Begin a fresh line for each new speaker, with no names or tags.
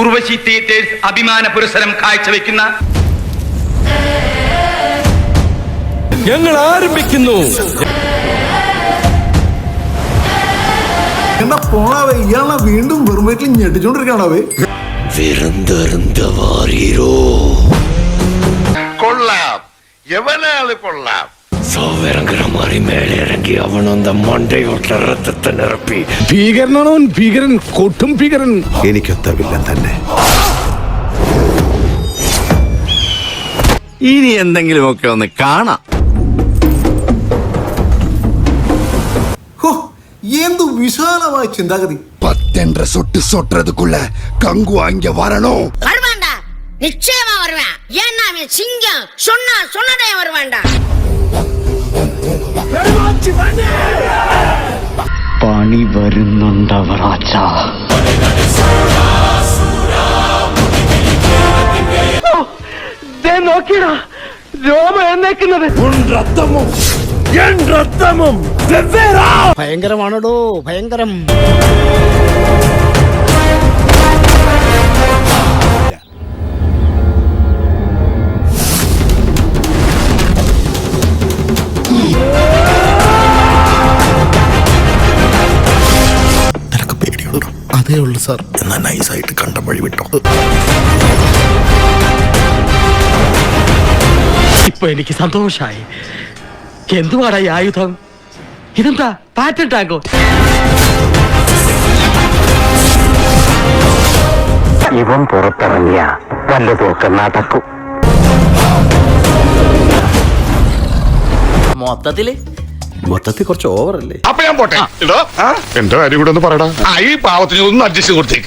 Urvashi theatres അഭിമാന പുരസ്സരം കാഴ്ചവെക്കുന്ന
ഞങ്ങൾ ആരംഭിക്കുന്നു.
എന്നാ പോണാവേ ഇയാളെ വീണ്ടും വെറും വീട്ടിൽ ഞെട്ടിച്ചോണ്ടിരിക്കണാവേ
കൊള്ളാം. എവനാൾ കൊള്ളാം?
സോവരങ്കര മാറി മേലെ ഇറങ്ങി അവനൊന്ന മണ്ടയോട്ട് രക്തത്തെ നിറപ്പി
ഭീകരനാണവൻ ഭീകരൻ കൊട്ടും ഭീകരൻ
എനിക്കൊത്ത വില്ലൻ തന്നെ
ഇനി എന്തെങ്കിലുമൊക്കെ ഒന്ന് കാണാം
ஹோ എന്തു വിശാലമായ ചിന്താഗതി
பத்தென்ற சொட்டு சொட்டுறதுக்குள்ள கங்கு அங்க வரணும்
வருவான்டா நிச்சயமா வருவேன் ஏன்னா அவன் சிங்கம் சொன்னா சொன்னதே வருவான்டா
പണി വരുന്നുണ്ടവറാച്ച നോക്കിയടാ രോമ എന്നേക്കുന്നത്
ഭയങ്കരമാണോ ഭയങ്കരം. അതേ ഉള്ളു സാർ. എന്നാ നൈസായിട്ട് കണ്ട വഴി വിട്ടോ.
ഇപ്പൊ എനിക്ക് സന്തോഷായി. എന്തുവാടാ ഈ ആയുധം? ഇതെന്താ? പാറ്റൻ ടാങ്കോ?
ഇവൻ പുറത്തിറങ്ങിയ വല്ലതുമൊക്കെ നടക്കും.
മൊത്തത്തിൽ
മൊത്തത്തിൽ കുറച്ച് ഓവറല്ലേ
അപ്പൊ ഞാൻ പോട്ടെ. എന്തോ എന്റെ കാര്യം കൂടെ ഒന്ന് പറയടാ. ഈ പാവത്തിന് ഒന്ന് അഡ്ജസ്റ്റ് കൊടുത്തേക്ക്.